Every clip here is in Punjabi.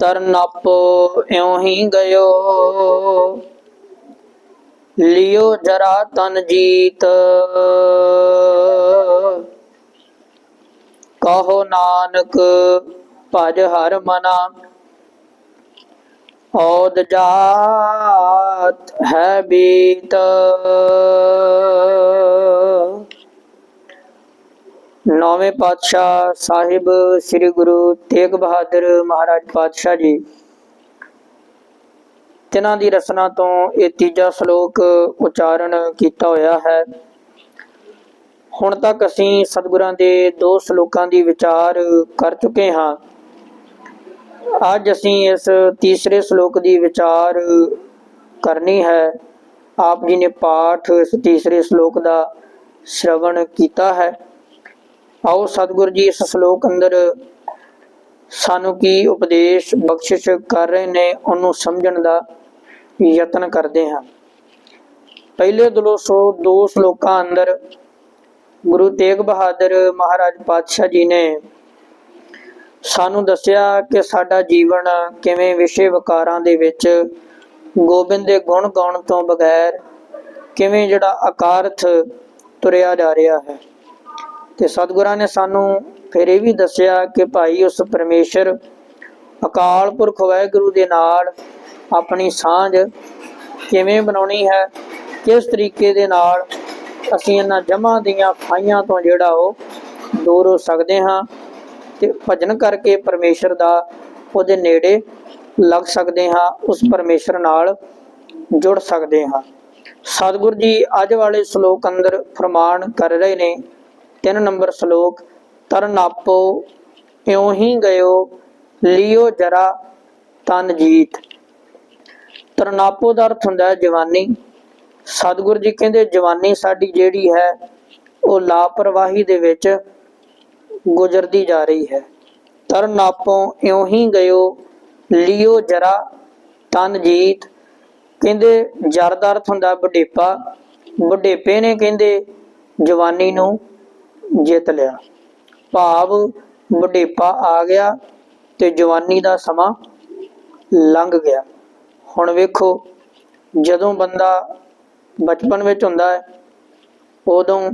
ਤਰਨਪ ਇਉਂ ਹੀ ਗਇਓ। ਲਿਓ ਜਰਾ ਤਨ ਜੀਤ। ਕਹੋ ਨਾਨਕ, ਭਜ ਹਰ ਮਨਾ। ਔਦ ਜਾਤ ਹੈ ਬੀਤ। ਨੌਵੇਂ ਪਾਤਸ਼ਾਹ ਸਾਹਿਬ ਸ੍ਰੀ ਗੁਰੂ ਤੇਗ ਬਹਾਦਰ ਮਹਾਰਾਜ ਪਾਤਸ਼ਾਹ ਜੀ। ਤਿਨਾਂ ਦੀ ਰਸਨਾ ਤੋਂ ਇਹ ਤੀਜਾ ਸ਼ਲੋਕ ਉਚਾਰਨ ਕੀਤਾ ਹੋਇਆ ਹੈ। ਹੁਣ ਤੱਕ ਅਸੀਂ ਸਤਿਗੁਰਾਂ ਦੇ ਦੋ ਸ਼ਲੋਕਾਂ ਦੀ ਵਿਚਾਰ ਕਰ ਚੁੱਕੇ ਹਾਂ। ਅੱਜ ਅਸੀਂ ਇਸ ਤੀਸਰੇ ਸ਼ਲੋਕ ਦੀ ਵਿਚਾਰ ਕਰਨੀ ਹੈ। ਆਪ ਜੀ ਨੇ ਪਾਠ ਇਸ ਤੀਸਰੇ ਸ਼ਲੋਕ ਦਾ ਸ਼ਰਵਣ ਕੀਤਾ ਹੈ। ਆਓ ਸਤਿਗੁਰ ਜੀ, ਇਸ ਸ਼ਲੋਕ ਅੰਦਰ ਸਾਨੂੰ ਕੀ ਉਪਦੇਸ਼, ਬਖਸ਼ਿਸ਼ ਕਰ ਰਹੇ ਨੇ, ਉਹਨੂੰ ਸਮਝਣ ਦਾ ਯਤਨ ਕਰਦੇ ਹਾਂ। ਪਹਿਲੇ ਦੋ ਸੌ ਦੋ ਸ਼ਲੋਕਾਂ ਅੰਦਰ ਗੁਰੂ ਤੇਗ ਬਹਾਦਰ ਮਹਾਰਾਜ ਪਾਤਸ਼ਾਹ ਜੀ ਨੇ ਸਾਨੂੰ ਦੱਸਿਆ ਕਿ ਸਾਡਾ ਜੀਵਨ ਕਿਵੇਂ ਵਿਸ਼ੇ ਵਿਕਾਰਾਂ ਦੇ ਵਿੱਚ ਗੋਬਿੰਦ ਦੇ ਗੁਣ ਗਾਉਣ ਤੋਂ ਬਗੈਰ ਕਿਵੇਂ ਜਿਹੜਾ ਆਕਾਰਥ ਤੁਰਿਆ ਜਾ ਰਿਹਾ ਹੈ। ਤੇ ਸਤਿਗੁਰਾਂ ਨੇ ਸਾਨੂੰ ਫਿਰ ਇਹ ਵੀ ਦੱਸਿਆ ਕਿ ਭਾਈ ਉਸ ਪਰਮੇਸ਼ਰ ਅਕਾਲ ਪੁਰਖ ਵਾਹਿਗੁਰੂ ਦੇ ਨਾਲ ਆਪਣੀ ਸਾਂਝ ਕਿਵੇਂ ਬਣਾਉਣੀ ਹੈ, ਕਿਸ ਤਰੀਕੇ ਦੇ ਨਾਲ ਅਸੀਂ ਇਹਨਾਂ ਜਮਾਂ ਦੀਆਂ ਖਾਈਆਂ ਤੋਂ ਜਿਹੜਾ ਉਹ ਦੂਰ ਹੋ ਸਕਦੇ ਹਾਂ ਤੇ ਭਜਨ ਕਰਕੇ ਪਰਮੇਸ਼ਰ ਦਾ ਉਹਦੇ ਨੇੜੇ ਲੱਗ ਸਕਦੇ ਹਾਂ, ਉਸ ਪਰਮੇਸ਼ਰ ਨਾਲ ਜੁੜ ਸਕਦੇ ਹਾਂ। ਸਤਿਗੁਰ ਜੀ ਅੱਜ ਵਾਲੇ ਸ਼ਲੋਕ ਅੰਦਰ ਫਰਮਾਨ ਕਰ ਰਹੇ ਨੇ ਤਿੰਨ ਨੰਬਰ ਸ਼ਲੋਕ, ਤਰਨ ਆਪੋ ਇਉਂ ਹੀ ਗਇਓ, ਲਿਓ ਜਰਾ ਤਨ ਜੀਤ। ਤਰਨਾਪੋ ਦਾ ਅਰਥ ਹੁੰਦਾ ਹੈ ਜਵਾਨੀ। ਸਤਿਗੁਰ ਜੀ ਕਹਿੰਦੇ ਜਵਾਨੀ ਸਾਡੀ ਜਿਹੜੀ ਹੈ, ਉਹ ਲਾਪਰਵਾਹੀ ਦੇ ਵਿੱਚ ਗੁਜ਼ਰਦੀ ਜਾ ਰਹੀ ਹੈ। ਤਰਨਾਪੋ ਇਉਂ ਹੀ ਗਇਓ, ਲਿਓ ਜਰਾ ਤਨ ਜੀਤ। ਕਹਿੰਦੇ ਜਰ ਦਾ ਅਰਥ ਹੁੰਦਾ ਬੁਢੇਪਾ ਬੁਢੇਪੇ ਨੇ ਕਹਿੰਦੇ ਜਵਾਨੀ ਨੂੰ ਜਿੱਤ ਲਿਆ। ਭਾਵ ਬੁਢੇਪਾ ਆ ਗਿਆ ਤੇ ਜਵਾਨੀ ਦਾ ਸਮਾਂ ਲੰਘ ਗਿਆ। ਹੁਣ ਵੇਖੋ, ਜਦੋਂ ਬੰਦਾ ਬਚਪਨ ਵਿੱਚ ਹੁੰਦਾ ਹੈ, ਉਦੋਂ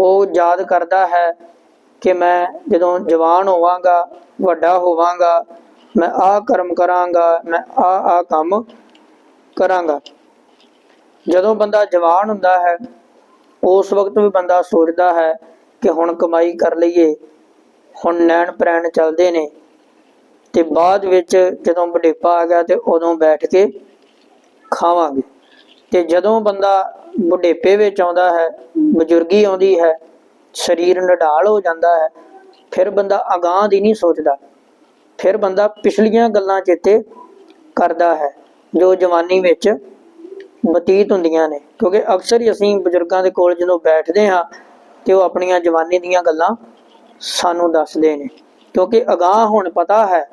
ਉਹ ਯਾਦ ਕਰਦਾ ਹੈ ਕਿ ਮੈਂ ਜਦੋਂ ਜਵਾਨ ਹੋਵਾਂਗਾ, ਵੱਡਾ ਹੋਵਾਂਗਾ, ਮੈਂ ਆਹ ਕਰਮ ਕਰਾਂਗਾ, ਮੈਂ ਆਹ ਆਹ ਕੰਮ ਕਰਾਂਗਾ। ਜਦੋਂ ਬੰਦਾ ਜਵਾਨ ਹੁੰਦਾ ਹੈ ਉਸ ਵਕਤ ਵੀ ਬੰਦਾ ਸੋਚਦਾ ਹੈ ਕਿ ਹੁਣ ਕਮਾਈ ਕਰ ਲਈਏ, ਹੁਣ ਨੈਣ ਪ੍ਰੈਣ ਚੱਲਦੇ ਨੇ ਤੇ ਬਾਅਦ ਵਿੱਚ ਜਦੋਂ ਬੁਢੇਪਾ ਆ ਗਿਆ ਤੇ ਉਦੋਂ ਬੈਠ ਕੇ ਖਾਵਾਂਗੇ। ਤੇ ਜਦੋਂ ਬੰਦਾ ਬੁਢੇਪੇ ਵਿੱਚ ਆਉਂਦਾ ਹੈ, ਬਜ਼ੁਰਗੀ ਆਉਂਦੀ ਹੈ, ਸਰੀਰ ਨਡਾਲ ਹੋ ਜਾਂਦਾ ਹੈ, ਫਿਰ ਬੰਦਾ ਅਗਾਂਹ ਦੀ ਨਹੀਂ ਸੋਚਦਾ। ਫਿਰ ਬੰਦਾ ਪਿਛਲੀਆਂ ਗੱਲਾਂ ਚੇਤੇ ਕਰਦਾ ਹੈ, ਜੋ ਜਵਾਨੀ ਵਿੱਚ ਬਤੀਤ ਹੁੰਦੀਆਂ ਨੇ। ਕਿਉਂਕਿ ਅਕਸਰ ਹੀ ਅਸੀਂ ਬਜ਼ੁਰਗਾਂ ਦੇ ਕੋਲ ਜਦੋਂ ਬੈਠਦੇ ਹਾਂ ਤੇ ਉਹ ਆਪਣੀਆਂ ਜਵਾਨੀ ਦੀਆਂ ਗੱਲਾਂ ਸਾਨੂੰ ਦੱਸਦੇ ਨੇ। ਕਿਉਂਕਿ ਅਗਾਹ ਹੁਣ ਪਤਾ ਹੈ,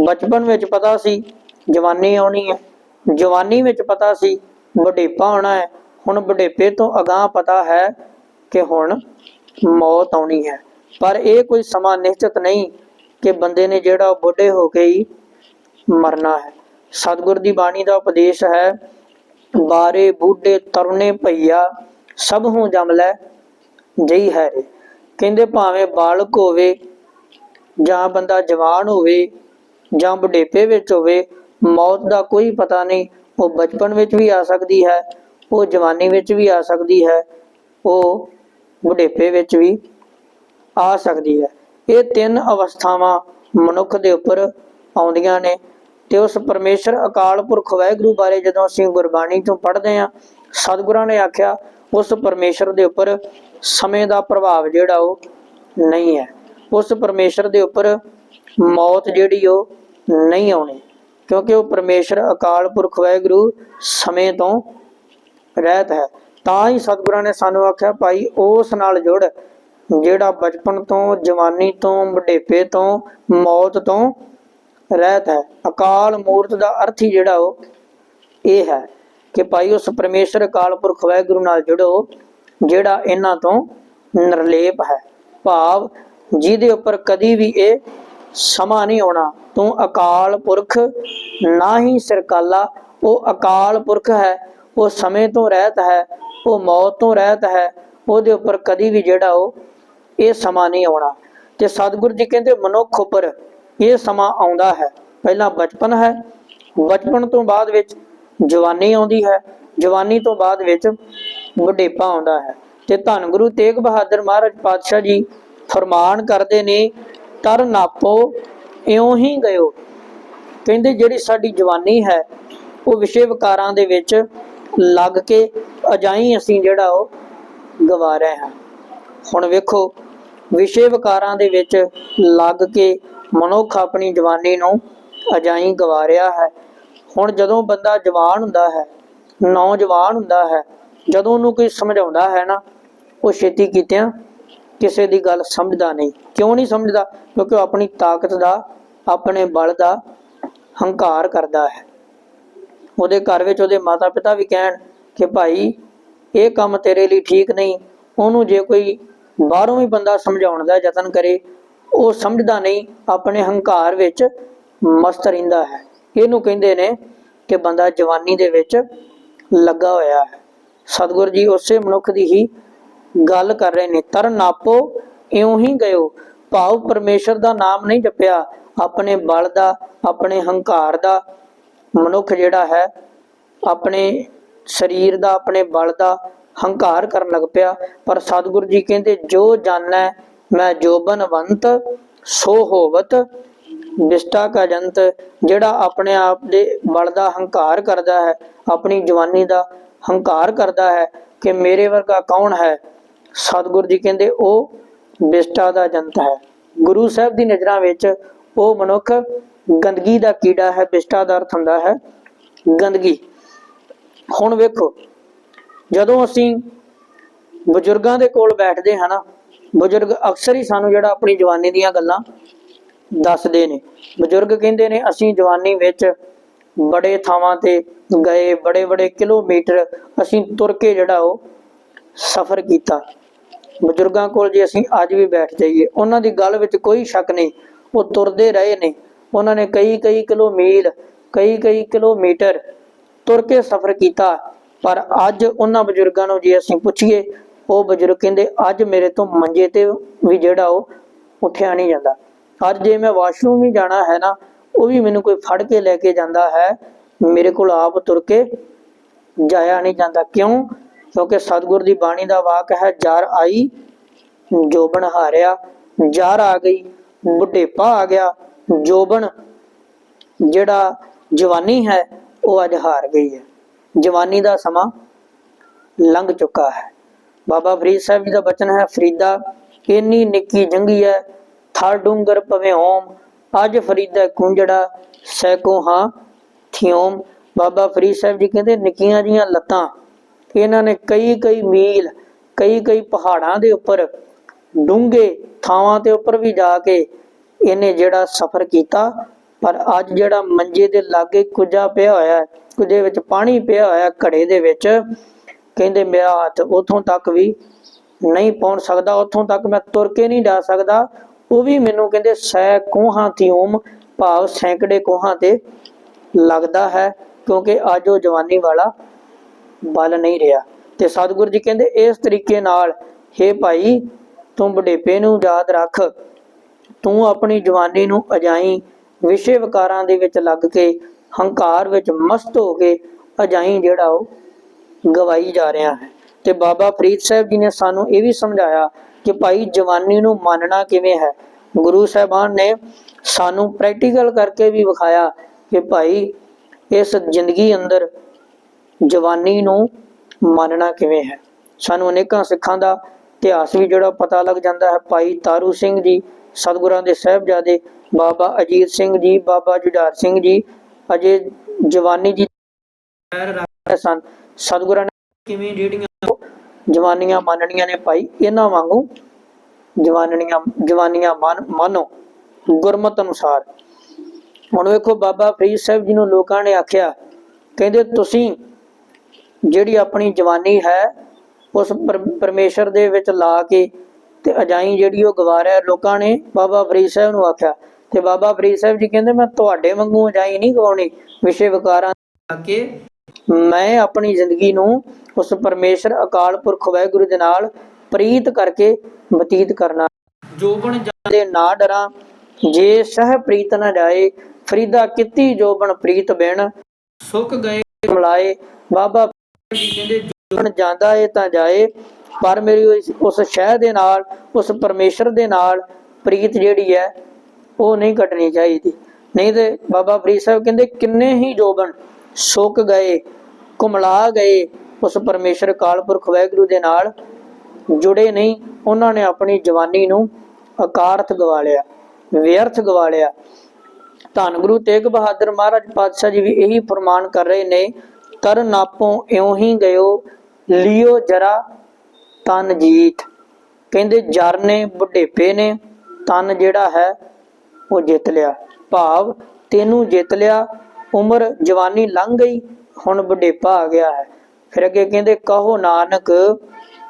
ਬਚਪਨ ਵਿੱਚ ਪਤਾ ਸੀ ਜਵਾਨੀ ਆਉਣੀ ਹੈ, ਜਵਾਨੀ ਵਿੱਚ ਪਤਾ ਸੀ ਬੁਢੇਪਾ ਆਉਣਾ ਹੈ, ਹੁਣ ਬੁਢੇਪੇ ਤੋਂ ਅਗਾਹ ਪਤਾ ਹੈ ਕਿ ਹੁਣ ਮੌਤ ਆਉਣੀ ਹੈ। ਪਰ ਇਹ ਕੋਈ ਸਮਾਂ ਨਿਸ਼ਚਿਤ ਨਹੀਂ ਕਿ ਬੰਦੇ ਨੇ ਜਿਹੜਾ ਉਹ ਬੁੱਢੇ ਹੋ ਕੇ ਹੀ ਮਰਨਾ ਹੈ। ਸਤਿਗੁਰ ਦੀ ਬਾਣੀ ਦਾ ਉਪਦੇਸ਼ ਹੈ ਬਾਰੇ ਬੂਢੇ ਤਰਨੇ ਭਈਆ ਸਭ ਹੂੰ ਜਮ ਲੈ ਜਈ ਹੈ ਕਹਿੰਦੇ ਭਾਵੇਂ ਬਾਲਕ ਹੋਵੇ ਜਾਂ ਬੰਦਾ ਜਵਾਨ ਹੋਵੇ ਜਾਂ ਬੁਢੇਪੇ ਵਿੱਚ ਹੋਵੇ, ਮੌਤ ਦਾ ਕੋਈ ਪਤਾ ਨਹੀਂ, ਉਹ ਬਚਪਨ ਵਿੱਚ ਵੀ ਆ ਸਕਦੀ ਹੈ, ਉਹ ਜਵਾਨੀ ਵਿੱਚ ਵੀ ਆ ਸਕਦੀ ਹੈ, ਉਹ ਬੁਢੇਪੇ ਵਿੱਚ ਵੀ ਆ ਸਕਦੀ ਹੈ। ਇਹ ਤਿੰਨ ਅਵਸਥਾਵਾਂ ਮਨੁੱਖ ਦੇ ਉੱਪਰ ਆਉਂਦੀਆਂ ਨੇ। ਤੇ ਉਸ ਪਰਮੇਸ਼ਰ ਅਕਾਲ ਪੁਰਖ ਵਾਹਿਗੁਰੂ ਬਾਰੇ ਜਦੋਂ ਅਸੀਂ ਗੁਰਬਾਣੀ ਤੋਂ ਪੜ੍ਹਦੇ ਹਾਂ, ਸਤਿਗੁਰਾਂ ਨੇ ਆਖਿਆ, ਉਸ ਪਰਮੇਸ਼ਰ ਦੇ ਉੱਪਰ ਸਮੇਂ ਦਾ ਪ੍ਰਭਾਵ ਜਿਹੜਾ ਉਹ ਨਹੀਂ ਹੈ। ਉਸ ਪਰਮੇਸ਼ਰ ਦੇ ਉੱਪਰ ਮੌਤ ਜਿਹੜੀ ਉਹ ਨਹੀਂ ਆਉਣੀ, ਕਿਉਂਕਿ ਉਹ ਪਰਮੇਸ਼ਰ ਅਕਾਲ ਪੁਰਖ ਵਾਹਿਗੁਰੂ ਸਮੇਂ ਤੋਂ ਰਹਿਤ ਹੈ। ਤਾਂ ਹੀ ਸਤਿਗੁਰਾਂ ਨੇ ਸਾਨੂੰ ਆਖਿਆ, ਭਾਈ, ਉਸ ਨਾਲ ਜੁੜ ਜਿਹੜਾ ਬਚਪਨ ਤੋਂ, ਜਵਾਨੀ ਤੋਂ ਬੁਢੇਪੇ ਤੋਂ, ਮੌਤ ਤੋਂ ਰਹਿਤ ਹੈ। ਅਕਾਲ ਮੂਰਤ ਦਾ ਅਰਥ ਹੀ ਜਿਹੜਾ ਉਹ ਇਹ ਹੈ ਕਿ ਭਾਈ ਉਸ ਪਰਮੇਸ਼ਰ ਅਕਾਲ ਪੁਰਖ ਵਾਹਿਗੁਰੂ ਨਾਲ ਜੁੜੋ, ਜਿਹੜਾ ਇਹਨਾਂ ਤੋਂ ਨਿਰਲੇਪ ਹੈ। ਭਾਵ ਜਿਹਦੇ ਉੱਪਰ ਕਦੀ ਵੀ ਇਹ ਸਮਾਂ ਨਹੀਂ ਆਉਣਾ, ਤੂੰ ਅਕਾਲ ਪੁਰਖ ਨਾ ਹੀ ਸਿਰਕਾਲਾ, ਉਹ ਅਕਾਲ ਪੁਰਖ ਹੈ, ਉਹ ਸਮੇਂ ਤੋਂ ਰਹਿਤ ਹੈ, ਉਹ ਮੌਤ ਤੋਂ ਰਹਿਤ ਹੈ, ਉਹਦੇ ਉੱਪਰ ਕਦੀ ਵੀ ਜਿਹੜਾ ਉਹ ਇਹ ਸਮਾਂ ਨਹੀਂ ਆਉਣਾ। ਤੇ ਸਤਿਗੁਰੂ ਜੀ ਕਹਿੰਦੇ, ਮਨੁੱਖ ਉੱਪਰ ਇਹ ਸਮਾਂ ਆਉਂਦਾ ਹੈ। ਪਹਿਲਾਂ ਬਚਪਨ ਹੈ। ਬਚਪਨ ਤੋਂ ਬਾਅਦ ਵਿੱਚ ਜਵਾਨੀ ਆਉਂਦੀ ਹੈ। ਜਵਾਨੀ ਤੋਂ ਬਾਅਦ ਵਿੱਚ ਬੁਢੇਪਾ ਆਉਂਦਾ ਹੈ। ਤੇ ਧੰਨ ਗੁਰੂ ਤੇਗ ਬਹਾਦਰ ਮਹਾਰਾਜ ਪਾਤਸ਼ਾਹ ਜੀ ਫਰਮਾਨ ਕਰਦੇ ਨੇ, ਤਰ ਨਾਪੋ, ਇਉਂ ਹੀ ਗਇਓ। ਕਹਿੰਦੇ, ਜਿਹੜੀ ਸਾਡੀ ਜਵਾਨੀ ਹੈ, ਉਹ ਵਿਸ਼ੇ ਵਿਕਾਰਾਂ ਦੇ ਵਿੱਚ ਲੱਗ ਕੇ ਅਜਾਈ ਅਸੀਂ ਜਿਹੜਾ ਉਹ ਗਵਾ ਰਹੇ ਹਾਂ। ਹੁਣ ਵੇਖੋ, ਵਿਸ਼ੇ ਵਿਕਾਰਾਂ ਦੇ ਵਿੱਚ ਲੱਗ ਕੇ ਮਨੁੱਖ ਆਪਣੀ ਜਵਾਨੀ ਨੂੰ ਅਜਾਈ ਗਵਾ ਰਿਹਾ ਹੈ। ਹੁਣ ਜਦੋਂ ਬੰਦਾ ਜਵਾਨ ਹੁੰਦਾ ਹੈ, ਨੌਜਵਾਨ ਹੁੰਦਾ ਹੈ, ਜਦੋਂ ਉਹਨੂੰ ਕੋਈ ਸਮਝਾਉਂਦਾ ਹੈ ਨਾ, ਉਹ ਛੇਤੀ ਕੀਤਿਆਂ ਕਿਸੇ ਦੀ ਗੱਲ ਸਮਝਦਾ ਨਹੀਂ। ਕਿਉਂ ਨਹੀਂ ਸਮਝਦਾ? ਕਿਉਂਕਿ ਉਹ ਆਪਣੀ ਤਾਕਤ ਦਾ, ਆਪਣੇ ਬਲ ਦਾ ਹੰਕਾਰ ਕਰਦਾ ਹੈ। ਉਹਦੇ ਘਰ ਵਿੱਚ ਉਹਦੇ ਮਾਤਾ ਪਿਤਾ ਵੀ ਕਹਿਣ ਕਿ ਭਾਈ, ਇਹ ਕੰਮ ਤੇਰੇ ਲਈ ਠੀਕ ਨਹੀਂ। ਉਹਨੂੰ ਜੇ ਕੋਈ ਬਾਹਰੋਂ ਵੀ ਬੰਦਾ ਸਮਝਾਉਣ ਦਾ ਯਤਨ ਕਰੇ ਉਹ ਸਮਝਦਾ ਨਹੀਂ, ਆਪਣੇ ਹੰਕਾਰ ਵਿੱਚ ਮਸਤ ਰਹਿੰਦਾ ਹੈ। ਇਹਨੂੰ ਕਹਿੰਦੇ ਨੇ ਕਿ ਬੰਦਾ ਜਵਾਨੀ ਦੇ ਵਿੱਚ ਲੱਗਾ ਹੋਇਆ ਹੈ। ਸਤਿਗੁਰੂ ਜੀ ਉਸੇ ਮਨੁੱਖ ਦੀ ਹੀ ਗੱਲ ਕਰ ਰਹੇ ਨੇ। ਤਰ ਨਾਪੋ ਇਉਂ ਹੀ ਗਇਓ। ਭਾਵ ਪਰਮੇਸ਼ਰ ਦਾ ਨਾਮ ਨਹੀਂ ਜਪਿਆ। ਆਪਣੇ ਬਲ ਦਾ, ਆਪਣੇ ਹੰਕਾਰ ਦਾ ਮਨੁੱਖ ਜਿਹੜਾ ਹੈ, ਆਪਣੇ ਸਰੀਰ ਦਾ, ਆਪਣੇ ਬਲ ਦਾ ਹੰਕਾਰ ਕਰਨ ਲੱਗ ਪਿਆ। ਪਰ ਸਤਿਗੁਰੂ ਜੀ ਕਹਿੰਦੇ, ਜੋ ਜਾਣੈ ਮੈਂ ਜੋਬਨਵੰਤ ਸੋ ਹੋਵਤ ਵਿਸ਼ਟਾ ਕਾ ਜੰਤ ਜਿਹੜਾ ਆਪਣੇ ਆਪ ਦੇ ਬਲ ਦਾ ਹੰਕਾਰ ਕਰਦਾ ਹੈ, ਆਪਣੀ ਜਵਾਨੀ ਦਾ ਹੰਕਾਰ ਕਰਦਾ ਹੈ ਕਿ ਮੇਰੇ ਵਰਗਾ ਕੌਣ ਹੈ? ਸਤਿਗੁਰੂ ਜੀ ਕਹਿੰਦੇ, ਉਹ ਵਿਸ਼ਟਾ ਦਾ ਜੰਤ ਹੈ। ਗੁਰੂ ਸਾਹਿਬ ਦੀ ਨਜ਼ਰਾਂ ਵਿੱਚ ਉਹ ਮਨੁੱਖ ਗੰਦਗੀ ਦਾ ਕੀੜਾ ਹੈ ਵਿਸ਼ਟਾ ਦਾ ਅਰਥ ਹੁੰਦਾ ਹੈ ਗੰਦਗੀ। ਹੁਣ ਵੇਖੋ, ਜਦੋਂ ਅਸੀਂ ਬਜ਼ੁਰਗਾਂ ਦੇ ਕੋਲ ਬੈਠਦੇ ਹਾਂ ਨਾ ਬਜ਼ੁਰਗ ਅਕਸਰ ਹੀ ਸਾਨੂੰ ਜਿਹੜਾ ਆਪਣੀ ਜਵਾਨੀ ਦੀਆਂ ਗੱਲਾਂ ਦੱਸਦੇ ਨੇ। ਬਜ਼ੁਰਗ ਕਹਿੰਦੇ ਨੇ, ਅਸੀਂ ਜਵਾਨੀ ਵਿੱਚ ਬੜੇ ਥਾਵਾਂ ਤੇ ਗਏ ਬੜੇ ਬੜੇ ਕਿਲੋਮੀਟਰ ਅਸੀਂ ਤੁਰ ਕੇ ਜਿਹੜਾ ਉਹ ਸਫ਼ਰ ਕੀਤਾ। ਬਜ਼ੁਰਗਾਂ ਕੋਲ ਜੇ ਅਸੀਂ ਅੱਜ ਵੀ ਬੈਠ ਜਾਈਏ, ਉਹਨਾਂ ਦੀ ਗੱਲ ਵਿੱਚ ਕੋਈ ਸ਼ੱਕ ਨਹੀਂ, ਉਹ ਤੁਰਦੇ ਰਹੇ ਨੇ। ਉਹਨਾਂ ਨੇ ਕਈ ਕਈ ਕਿਲੋਮੀਲ ਕਈ ਕਈ ਕਿਲੋਮੀਟਰ ਤੁਰ ਕੇ ਸਫ਼ਰ ਕੀਤਾ, ਪਰ ਅੱਜ ਉਹਨਾਂ ਬਜ਼ੁਰਗਾਂ ਨੂੰ ਜੇ ਅਸੀਂ ਪੁੱਛੀਏ ਉਹ ਬਜ਼ੁਰਗ ਕਹਿੰਦੇ, ਅੱਜ ਮੇਰੇ ਤੋਂ ਮੰਜੇ ਤੇ ਵੀ ਜਿਹੜਾ ਉਹ ਉੱਠਿਆ ਨਹੀਂ ਜਾਂਦਾ। ਅੱਜ ਜੇ ਮੈਂ ਵਾਸ਼ਰੂਮ ਵੀ ਜਾਣਾ ਹੈ ਨਾ, ਉਹ ਵੀ ਮੈਨੂੰ ਕੋਈ ਫੜ ਕੇ ਲੈ ਕੇ ਜਾਂਦਾ ਹੈ, ਮੇਰੇ ਕੋਲ ਆਪ ਤੁਰ ਕੇ ਜਾਇਆ ਨਹੀਂ ਜਾਂਦਾ। ਕਿਉਂ? ਕਿਉਂਕਿ ਸਤਿਗੁਰ ਦੀ ਬਾਣੀ ਦਾ ਵਾਕ ਹੈ, ਜਾਰ ਆਈ, ਜੋਬਨ ਹਾਰਿਆ। ਜਾਰ ਆ ਗਈ, ਬੁਢੇਪਾ ਆ ਗਿਆ, ਜੋਬਨ ਜਿਹੜਾ ਜਵਾਨੀ ਹੈ, ਉਹ ਅੱਜ ਹਾਰ ਗਈ ਹੈ। ਜਵਾਨੀ ਦਾ ਸਮਾਂ ਲੰਘ ਚੁੱਕਾ ਹੈ। ਬਾਬਾ ਫਰੀਦ ਸਾਹਿਬ ਜੀ ਦਾ ਬਚਨ ਹੈ, ਫਰੀਦਾ, ਇੰਨੀ ਨਿੱਕੀ ਜੰਗੀ ਹੈ ਥਰ ਡੂੰਗਰ ਪਵੇਂ ਓਮ, ਅੱਜ ਫਰੀਦਾ ਕੁੰਜੜਾ ਸੈਕੋ ਹਾਂ ਥਿਓਮ ਬਾਬਾ ਫਰੀਦ ਸਾਹਿਬ ਜੀ ਕਹਿੰਦੇ, ਨਿੱਕੀਆਂ ਜੀਆਂ ਲੱਤਾਂ, ਇਹਨਾਂ ਨੇ ਕਈ ਕਈ ਮੀਲ, ਕਈ ਕਈ ਪਹਾੜਾਂ ਦੇ ਉੱਪਰ ਡੂੰਘੇ ਥਾਵਾਂ ਤੇ ਉੱਪਰ ਵੀ ਜਾ ਕੇ ਇਹਨੇ ਜਿਹੜਾ ਸਫ਼ਰ ਕੀਤਾ, ਪਰ ਅੱਜ ਜਿਹੜਾ ਮੰਜੇ ਦੇ ਲਾਗੇ ਕੁਝਾ ਪਿਆ ਹੋਇਆ ਹੈ ਕੁਝੇ ਵਿੱਚ ਪਾਣੀ ਪਿਆ ਹੋਇਆ ਘੜੇ ਦੇ ਵਿੱਚ ਕਹਿੰਦੇ ਮੇਰਾ ਹੱਥ ਉਥੋਂ ਤੱਕ ਵੀ ਨਹੀਂ ਪਹੁੰਚ ਸਕਦਾ, ਉਥੋਂ ਤੱਕ ਮੈਂ ਤੁਰ ਕੇ ਨਹੀਂ ਜਾ ਸਕਦਾ। ਉਹ ਵੀ ਮੈਨੂੰ ਕਹਿੰਦੇ, ਸੈ ਕੋਹਾਂ ਤਿਉਮ ਭਾਵ ਸੈਂਕੜੇ ਕੋਹਾਂ ਤੇ ਲੱਗਦਾ ਹੈ, ਕਿਉਂਕਿ ਅੱਜ ਉਹ ਜਵਾਨੀ ਵਾਲਾ ਬਲ ਨਹੀਂ ਰਿਹਾ। ਤੇ ਸਤਿਗੁਰੂ ਜੀ ਕਹਿੰਦੇ, ਇਸ ਤਰੀਕੇ ਨਾਲ हे ਭਾਈ, ਤੂੰ ਬੁਢੇਪੇ ਨੂੰ ਯਾਦ ਰੱਖ। ਤੂੰ ਆਪਣੀ ਜਵਾਨੀ ਨੂੰ ਅਜਾਈ, ਵਿਸ਼ੇ ਵਿਕਾਰਾਂ ਦੇ ਵਿੱਚ ਲੱਗ ਕੇ, ਹੰਕਾਰ ਵਿੱਚ ਮਸਤ ਹੋ ਕੇ ਅਜਾਈ ਜਿਹੜਾ ਉਹ ਗਵਾਈ ਜਾ ਰਿਹਾ ਹੈ। ਤੇ ਬਾਬਾ ਫਰੀਦ ਸਾਹਿਬ ਜੀ ਨੇ ਸਾਨੂੰ ਇਹ ਵੀ ਸਮਝਾਇਆ ਕਿ ਭਾਈ ਜਵਾਨੀ ਨੂੰ ਮੰਨਣਾ ਕਿਵੇਂ ਹੈ। ਗੁਰੂ ਸਾਹਿਬਾਨ ਨੇ ਸਾਨੂੰ ਪ੍ਰੈਕਟੀਕਲ ਕਰਕੇ ਵੀ ਵਿਖਾਇਆ ਕਿ ਭਾਈ ਇਸ ਜ਼ਿੰਦਗੀ ਅੰਦਰ ਜਵਾਨੀ ਨੂੰ ਮੰਨਣਾ ਕਿਵੇਂ ਹੈ। ਸਾਨੂੰ ਅਨੇਕਾਂ ਸਿੱਖਾਂ ਦਾ ਇਤਿਹਾਸ ਵੀ ਜਿਹੜਾ ਪਤਾ ਲੱਗ ਜਾਂਦਾ ਹੈ। ਭਾਈ ਤਾਰੂ ਸਿੰਘ ਜੀ ਸਤਿਗੁਰਾਂ ਦੇ ਸਾਹਿਬਜ਼ਾਦੇ ਬਾਬਾ ਅਜੀਤ ਸਿੰਘ ਜੀ ਬਾਬਾ ਜੁਝਾਰ ਸਿੰਘ ਜੀ ਅਜੇ ਜਵਾਨੀ ਜੀ ਸਨ। ਸਤਿਗੁਰਾਂ ਨੇ ਕਿਵੇਂ ਜਿਹੜੀਆਂ ਜਵਾਨੀਆਂ ਮੰਨਣੀਆਂ ਨੇ ਭਾਈ, ਇਹਨਾਂ ਵਾਂਗੂ ਜਵਾਨੀਆਂ ਜਵਾਨੀਆਂ ਮੰਨ ਗੁਰਮਤ ਅਨੁਸਾਰ। ਹੁਣ ਵੇਖੋ ਬਾਬਾ ਫਰੀਦ ਸਾਹਿਬ ਜੀ ਨੂੰ ਲੋਕਾਂ ਨੇ ਆਖਿਆ, ਕਹਿੰਦੇ ਤੁਸੀਂ ਜਿਹੜੀ ਆਪਣੀ ਜਵਾਨੀ ਹੈ, ਉਸ ਪਰ- ਪਰਮੇਸ਼ਰ ਦੇ ਵਿੱਚ ਲਾ ਕੇ ਤੇ ਅਜਾਈ ਜਿਹੜੀ ਉਹ ਗਵਾਰਿਆ, ਲੋਕਾਂ ਨੇ ਬਾਬਾ ਫਰੀਦ ਸਾਹਿਬ ਨੂੰ ਆਖਿਆ। ਤੇ ਬਾਬਾ ਫਰੀਦ ਸਾਹਿਬ ਜੀ ਕਹਿੰਦੇ, ਮੈਂ ਤੁਹਾਡੇ ਵਾਂਗੂ ਅਜਾਈ ਨਹੀਂ ਗਵਾਉਣੀ ਵਿਸ਼ੇ ਵਿਕਾਰਾਂ ਕਿ ਮੈਂ ਆਪਣੀ ਜ਼ਿੰਦਗੀ ਨੂੰ ਉਸ ਪਰਮੇਸ਼ਰ, ਅਕਾਲ ਪੁਰਖ, ਵਾਹਿਗੁਰੂ ਦੇ ਨਾਲ ਪ੍ਰੀਤ ਕਰਕੇ ਬਤੀਤ ਕਰਨਾ। ਜੋਬਨ ਜਾਂਦੇ ਨਾ ਡਰਾਂ, ਜੇ ਸਹ ਪ੍ਰੀਤ ਨਾ ਜਾਏ, ਫਰੀਦਾ ਕੀਤੀ ਜੋਬਨ ਪ੍ਰੀਤ ਬਿਨ ਸੁੱਕ ਗਏ ਮਲਾਏ, ਬਾਬਾ ਜੀ ਕਹਿੰਦੇ ਜੋਬਨ ਜਾਂਦਾ ਏ ਤਾਂ ਜਾਏ। ਪਰ ਮੇਰੀ ਉਸ- ਸ਼ਹਿ ਦੇ ਨਾਲ, ਉਸ ਪਰਮੇਸ਼ਰ ਦੇ ਨਾਲ ਪ੍ਰੀਤ ਜਿਹੜੀ ਹੈ, ਉਹ ਨਹੀਂ ਕੱਟਣੀ ਚਾਹੀਦੀ। ਨਹੀਂ ਤੇ ਬਾਬਾ ਫਰੀਦ ਸਾਹਿਬ ਕਹਿੰਦੇ, ਕਿੰਨੇ ਹੀ ਜੋਬਨ ਸੁੱਕ ਗਏ ਕੁਮਲਾ ਗਏ, ਉਸ ਪਰਮੇਸ਼ਰ ਕਾਲਪੁਰਖ ਵਾਹਿਗੁਰੂ ਦੇ ਨਾਲ ਜੁੜੇ ਨਹੀਂ, ਉਹਨਾਂ ਨੇ ਆਪਣੀ ਜਵਾਨੀ ਨੂੰ ਅਕਾਰਥ ਗਵਾ ਲਿਆ, ਵਿਅਰਥ ਗਵਾ ਲਿਆ। ਧੰਨ ਗੁਰੂ ਤੇਗ ਬਹਾਦਰ ਮਹਾਰਾਜ ਪਾਤਸ਼ਾਹ ਜੀ ਵੀ ਇਹੀ ਫਰਮਾਨ ਕਰ ਰਹੇ ਨੇ, ਤਰ ਨਾਪੋਂ ਇਉਂ ਹੀ ਗਇਓ, ਲਿਓ ਜਰਾ ਤਨ ਜੀਤ। ਕਹਿੰਦੇ, ਜਰ ਨੇ, ਬੁਢੇਪੇ ਨੇ, ਤਨ ਜਿਹੜਾ ਹੈ, ਉਹ ਜਿੱਤ ਲਿਆ। ਭਾਵ, ਤੈਨੂੰ ਜਿੱਤ ਲਿਆ, ਉਮਰ ਜਵਾਨੀ ਲੰਘ ਗਈ ਹੁਣ ਬੁਢੇਪਾ ਆ ਗਿਆ ਹੈ। ਫਿਰ ਅੱਗੇ ਕਹਿੰਦੇ, ਕਹੋ ਨਾਨਕ,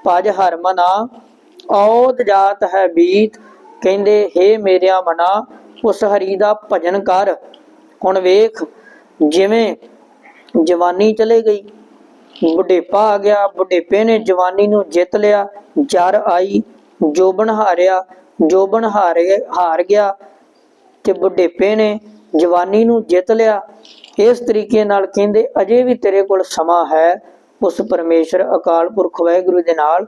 ਭਜ ਹਰ ਮਨਾ ਔਦ ਜਾਤ ਹੈ ਬੀਤ। ਕਹਿੰਦੇ, ਹੇ ਮੇਰਿਆ ਮਨਾ, ਉਸ ਹਰੀ ਦਾ ਭਜਨ ਕਰ। ਹੁਣ ਵੇਖ, ਜਿਵੇਂ ਜਵਾਨੀ ਚਲੇ ਗਈ। ਬੁਢੇਪਾ ਆ ਗਿਆ ਬੁਢੇਪੇ ਨੇ ਜਵਾਨੀ ਨੂੰ ਜਿੱਤ ਲਿਆ। ਜਰ ਆਈ, ਜੋਬਨ ਹਾਰਿਆ, ਜੋਬਨ ਹਾਰੇ ਹਾਰ ਗਿਆ। ਤੇ ਬੁਢੇਪੇ ਨੇ ਜਵਾਨੀ ਨੂੰ ਜਿੱਤ ਲਿਆ। ਇਸ ਤਰੀਕੇ ਨਾਲ ਕਹਿੰਦੇ, ਅਜੇ ਵੀ ਤੇਰੇ ਕੋਲ ਸਮਾਂ ਹੈ। ਉਸ ਪਰਮੇਸ਼ਰ ਅਕਾਲ ਪੁਰਖ ਵਾਹਿਗੁਰੂ ਦੇ ਨਾਲ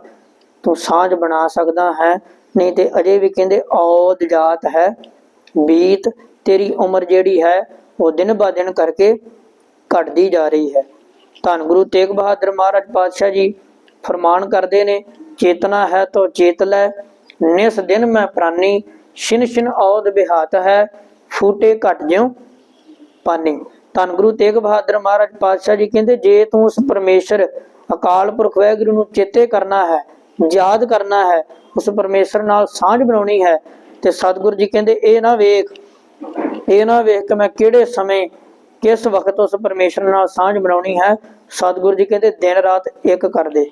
ਤੂੰ ਸਾਂਝ ਬਣਾ ਸਕਦਾ ਹੈ। ਨਹੀਂ ਤੇ ਅਜੇ ਵੀ ਕਹਿੰਦੇ ਔਦ ਜਾਤ ਹੈ, ਬੀਤ ਤੇਰੀ ਉਮਰ ਜਿਹੜੀ ਹੈ, ਉਹ ਦਿਨ ਬਾ ਦਿਨ ਕਰਕੇ ਘਟਦੀ ਜਾ ਰਹੀ ਹੈ। ਧੰਨ ਗੁਰੂ ਤੇਗ ਬਹਾਦਰ ਮਹਾਰਾਜ ਪਾਤਸ਼ਾਹ ਜੀ ਫਰਮਾਨ ਕਰਦੇ ਨੇ, ਚੇਤਨਾ ਹੈ ਤੋ ਚੇਤ ਲੈ, ਨਿਸ ਦਿਨ ਮੈਂ ਪ੍ਰਾਨੀ ਛਿਨ ਛਿਨ ਔਦ ਬਿਹਾਤ ਹੈ, ਫੂਟੇ ਘਟ ਜਿਉ ਪਾਨੀ। ਧੰਨ ਗੁਰੂ ਤੇਗ ਬਹਾਦਰ ਮਹਾਰਾਜ ਪਾਤਸ਼ਾਹ ਜੀ ਕਹਿੰਦੇ, ਜੇ ਤੂੰ ਉਸ ਪਰਮੇਸ਼ਰ, ਅਕਾਲ ਪੁਰਖ ਵਾਹਿਗੁਰੂ ਨੂੰ ਚੇਤੇ ਕਰਨਾ ਹੈ, ਯਾਦ ਕਰਨਾ ਹੈ, ਉਸ ਪਰਮੇਸ਼ਰ ਨਾਲ ਸਾਂਝ ਬਣਾਉਣੀ ਹੈ, ਤੇ ਸਤਿਗੁਰੂ ਜੀ ਕਹਿੰਦੇ, ਇਹ ਨਾ ਵੇਖ, ਇਹ ਨਾ ਵੇਖ ਕਿ ਮੈਂ ਕਿਹੜੇ ਸਮੇਂ ਕਿਸ ਵਕਤ ਉਸ ਪਰਮੇਸ਼ਰ ਨਾਲ ਸਾਂਝ ਬਣਾਉਣੀ ਹੈ। ਸਤਿਗੁਰੂ ਜੀ ਕਹਿੰਦੇ, ਦਿਨ ਰਾਤ ਇੱਕ ਕਰ ਦੇ।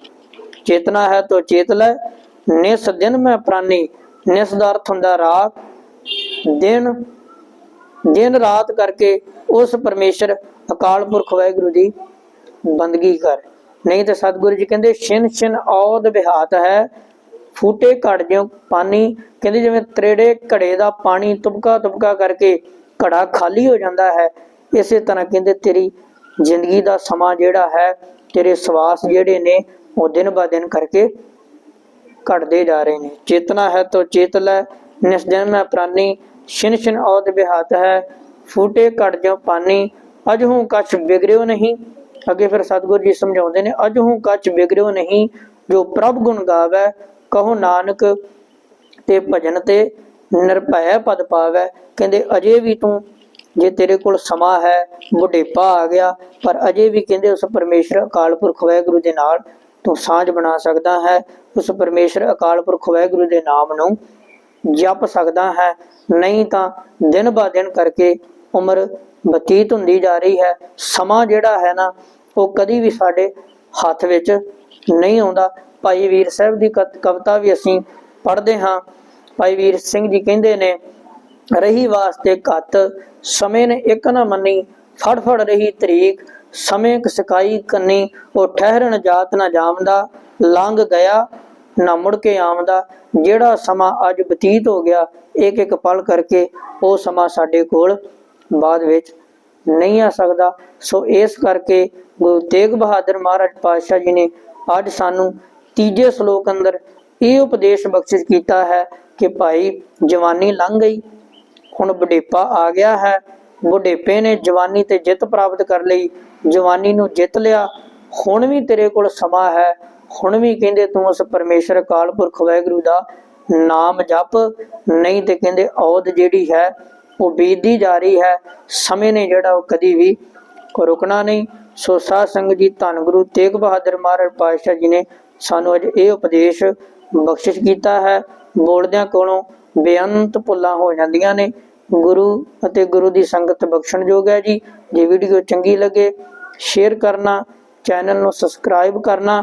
ਚੇਤਨਾ ਹੈ ਤੋ ਚੇਤ ਲੈ, ਨਿਸ ਦਿਨ ਮੈਂ ਪ੍ਰਾਨੀ, ਨਿਸ ਦਾ ਅਰਥ ਹੁੰਦਾ ਰਾਤ ਦਿਨ ਦਿਨ ਰਾਤ ਕਰਕੇ ਉਸ ਪਰਮੇਸ਼ਰ ਅਕਾਲ ਪੁਰਖ ਵਾਹਿਗੁਰੂ ਦੀ ਬੰਦਗੀ ਕਰ। ਨਹੀਂ ਤੇ ਸਤਿਗੁਰੂ ਜੀ ਕਹਿੰਦੇ, ਛਿਨ ਛਿਨ ਔਦ ਬਿਹਾਤ ਹੈ, ਫੂਟੇ ਘੜ ਜਿਉ ਪਾਣੀ ਕਹਿੰਦੇ ਜਿਵੇਂ ਤਰੇੜੇ ਘੜੇ ਦਾ ਪਾਣੀ ਤੁਬਕਾ ਤੁਬਕਾ ਕਰਕੇ ਘੜਾ ਖਾਲੀ ਹੋ ਜਾਂਦਾ ਹੈ, ਇਸੇ ਤਰ੍ਹਾਂ ਕਹਿੰਦੇ, ਤੇਰੀ ਜ਼ਿੰਦਗੀ ਦਾ ਸਮਾਂ ਜਿਹੜਾ ਹੈ, ਤੇਰੇ ਸਵਾਸ ਜਿਹੜੇ ਨੇ, ਉਹ ਦਿਨ ਬਾ ਦਿਨ ਕਰਕੇ ਘਟਦੇ ਜਾ ਰਹੇ ਨੇ। ਚੇਤਨਾ ਹੈ ਤੋ ਚੇਤ ਲੈ ਨਿਸਜਨ ਮੈਂ ਪ੍ਰਾਨੀ। ਛਿਨ ਛਿਨ ਔਦ ਬਿਹਾਤ ਹੈ। ਫੂਟੇ ਘੜ ਜਿਉ ਪਾਣੀ ਅਜਹੂ ਕਛ ਬਿਗੜਿਓ ਨਹੀਂ। ਅੱਗੇ ਫਿਰ ਸਤਿਗੁਰੂ ਜੀ ਸਮਝਾਉਂਦੇ ਨੇ, ਅਜਹੂ ਕਛ ਬਿਗੜਿਓ ਨਹੀਂ, ਜੋ ਪ੍ਰਭ ਗੁਣ ਗਾਵੇ, ਕਹੋ ਨਾਨਕ ਤੇ ਭਜਨ ਤੇ ਨਿਰਭੈ ਪਦ ਪਾਵੇ। ਕਹਿੰਦੇ, ਅਜੇ ਵੀ ਤੂੰ, ਜੇ ਤੇਰੇ ਕੋਲ ਸਮਾਂ ਹੈ, ਬੁਢੇਪਾ ਆ ਗਿਆ, ਪਰ ਅਜੇ ਵੀ ਕਹਿੰਦੇ, ਉਸ ਪਰਮੇਸ਼ਰ ਅਕਾਲ ਪੁਰਖ ਵਾਹਿਗੁਰੂ ਦੇ ਨਾਲ ਤੂੰ ਸਾਂਝ ਬਣਾ ਸਕਦਾ ਹੈ। ਉਸ ਪਰਮੇਸ਼ਰ ਅਕਾਲ ਪੁਰਖ ਵਾਹਿਗੁਰੂ ਦੇ ਨਾਮ ਨੂੰ ਜਪ ਸਕਦਾ ਹੈ। ਨਹੀਂ ਤਾਂ ਦਿਨ ਬਾ ਦਿਨ ਕਰਕੇ ਉਮਰ ਬਤੀਤ ਹੁੰਦੀ ਜਾ ਰਹੀ ਹੈ। ਸਮਾਂ ਜਿਹੜਾ ਹੈ ਨਾ, ਉਹ ਕਦੀ ਵੀ ਸਾਡੇ ਹੱਥ ਵਿੱਚ ਨਹੀਂ ਆਉਂਦਾ। ਭਾਈ ਵੀਰ ਸਾਹਿਬ ਦੀ ਕਵਿਤਾ ਵੀ ਅਸੀਂ ਪੜ੍ਹਦੇ ਹਾਂ। ਭਾਈ ਵੀਰ ਸਿੰਘ ਜੀ ਕਹਿੰਦੇ ਨੇ, ਰਹੀ ਵਾਸਤੇ ਘੱਤ, ਸਮੇਂ ਨੇ ਇੱਕ ਨਾ ਮੰਨੀ ਫੜ ਫੜ ਰਹੀ ਤਰੀਕ, ਸਮੇਂ ਕਸਕਾਈ ਕੰਨੀ, ਉਹ ਠਹਿਰਨ ਜਾਤ ਨਾ ਜਾਮਦਾ ਲੰਘ ਗਿਆ ਨਾ ਮੁੜ ਕੇ ਆਮਦਾ ਜਿਹੜਾ ਸਮਾਂ ਅੱਜ ਬਤੀਤ ਹੋ ਗਿਆ ਇੱਕ ਇੱਕ ਪਲ ਕਰਕੇ ਉਹ ਸਮਾਂ ਸਾਡੇ ਕੋਲ ਬਾਅਦ ਵਿੱਚ ਨਹੀਂ ਆ ਸਕਦਾ। ਸੋ ਇਸ ਕਰਕੇ ਗੁਰੂ ਤੇਗ ਬਹਾਦਰ ਮਹਾਰਾਜ ਪਾਤਸ਼ਾਹ ਜੀ ਨੇ ਅੱਜ ਸਾਨੂੰ ਤੀਜੇ ਸ਼ਲੋਕ ਅੰਦਰ ਇਹ ਉਪਦੇਸ਼ ਬਖਸ਼ਿਸ਼ ਕੀਤਾ ਹੈ ਕਿ ਭਾਈ ਜਵਾਨੀ ਲੰਘ ਗਈ, ਹੁਣ ਬੁਢੇਪਾ ਆ ਗਿਆ ਹੈ। ਬੁਢੇਪੇ ਨੇ ਜਵਾਨੀ ਤੇ ਜਿੱਤ ਪ੍ਰਾਪਤ ਕਰ ਲਈ, ਜਵਾਨੀ ਨੂੰ ਜਿੱਤ ਲਿਆ। ਹੁਣ ਵੀ ਤੇਰੇ ਕੋਲ ਸਮਾਂ ਹੈ ਹੁਣ ਵੀ ਕਹਿੰਦੇ ਤੂੰ ਉਸ ਪਰਮੇਸ਼ਰ ਅਕਾਲ ਪੁਰਖ ਵਾਹਿਗੁਰੂ ਦਾ ਨਾਮ ਜਪ। ਨਹੀਂ ਤੇ ਕਹਿੰਦੇ ਔਦ ਜਿਹੜੀ ਹੈ, ਉਹ ਬੀਤਦੀ ਜਾ ਰਹੀ ਹੈ। ਸਮੇਂ ਨੇ ਜਿਹੜਾ ਉਹ ਕਦੀ ਵੀ ਰੁਕਣਾ ਨਹੀਂ। ਸੋ ਸਾਧ ਸੰਗਤ ਜੀ, ਧੰਨ ਗੁਰੂ ਤੇਗ ਬਹਾਦਰ ਮਹਾਰਾਜ ਪਾਤਸ਼ਾਹ ਜੀ ਨੇ ਸਾਨੂੰ ਅੱਜ ਇਹ ਉਪਦੇਸ਼ ਬਖਸ਼ਿਸ਼ ਕੀਤਾ ਹੈ। ਬੋਲਦਿਆਂ ਕੋਲੋਂ ਬੇਅੰਤ ਭੁੱਲਾਂ ਹੋ ਜਾਂਦੀਆਂ ਨੇ। ਗੁਰੂ ਅਤੇ ਗੁਰੂ ਦੀ ਸੰਗਤ ਬਖਸ਼ਣਯੋਗ ਹੈ ਜੀ। ਜੇ ਵੀਡੀਓ ਚੰਗੀ ਲੱਗੇ, ਸ਼ੇਅਰ ਕਰਨਾ, ਚੈਨਲ ਨੂੰ ਸਬਸਕ੍ਰਾਈਬ ਕਰਨਾ